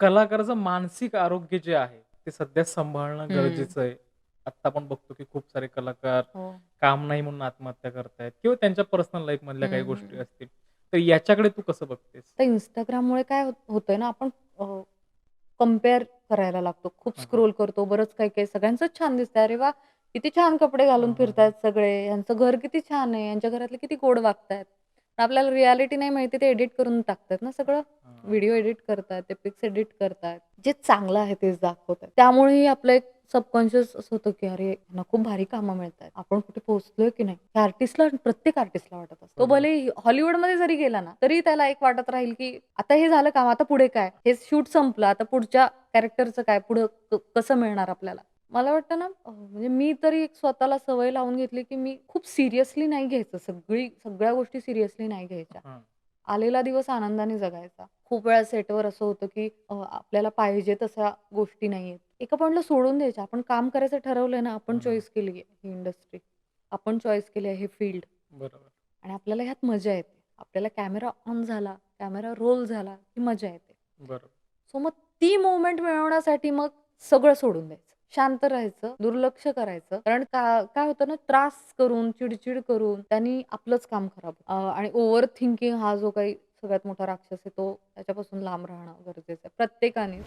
कलाकाराचं मानसिक आरोग्य जे आहे, ते सध्या सांभाळणं. गरजेचं आहे. आत्ता आपण बघतो, की खूप सारे कलाकार हो. काम नाही म्हणून आत्महत्या करतायत किंवा त्यांच्या पर्सनल लाईफमधल्या काही हं, गोष्टी. असतील. तर याच्याकडे तू कसं बघतेस? तर Instagramमुळे काय होत होतंय ना, आपण अ, कंपेअर करायला लागतो. खूप हां, हां. स्क्रोल करतो. बरंच काही-काही सगळ्यांचंच छान दिसतंय. अरे वाह! किती छान कपडे घालून हां, हां, हां. फिरतायत सगळे. ह्यांचं घर किती छान आहे. यांच्या घरातले किती गोड वागतायत. पण आपल्याला रिॲलिटी नाही माहिती ते एडिट करून टाकतायत ना सगळं. व्हिडिओ एडिट करतायत, ते पिक्स एडिट करतायत. जे चांगलं आहे तेच दाखवतायत. त्यामुळेही आपलं एक सबकॉन्शियस असं होतं, की अरे ह्यांना खूप भारी कामं मिळतायत. आपण कुठे पोहोचलोय की नाही? त्या आर्टिस्टला प्रत्येक आर्टिस्टला वाटत असतं. तो. भलेही हॉलिवूडमध्ये जरी गेला ना, तरी त्याला एक वाटत राहील, की आता हे झालं काम, आता पुढे काय? हे शूट संपलं, आता पुढच्या कॅरेक्टरचं काय? पुढं कसं मिळणार आपल्याला? मला वाटतं ना, म्हणजे मी तरी एक स्वतःला सवय लावून घेतली, की मी खूप सिरियसली नाही घ्यायचं. सगळी सगळ्या गोष्टी सिरियसली नाही घ्यायच्या. आलेला दिवस आनंदाने जगायचा. खूप वेळा सेटवर असं होतं, की अ, आपल्याला पाहिजे तशा गोष्टी नाहीयेत. एका पॉइंटला सोडून द्यायच्या. आपण काम करायचं ठरवलंय ना, आपण हं. चॉईस केली आहे ही इंडस्ट्री. आपण चॉईस केली आहे हे फील्ड बरोबर. आणि आपल्याला ह्यात मजा येते. आपल्याला कॅमेरा ऑन झाला, कॅमेरा रोल झाला, की मजा येते. बरोबर. सो मग ती मोमेंट मिळवण्यासाठी मग सगळं सोडून द्यायचं. शांत राहायचं, दुर्लक्ष करायचं. कारण का काय होतं ना, त्रास करून, चिडचिड करून त्यांनी आपलंच काम खराब आणि ओव्हर थिंकिंग हा जो काही सगळ्यात मोठा राक्षस आहे, तो त्याच्यापासून लांब राहणं गरजेचं आहे प्रत्येकाने.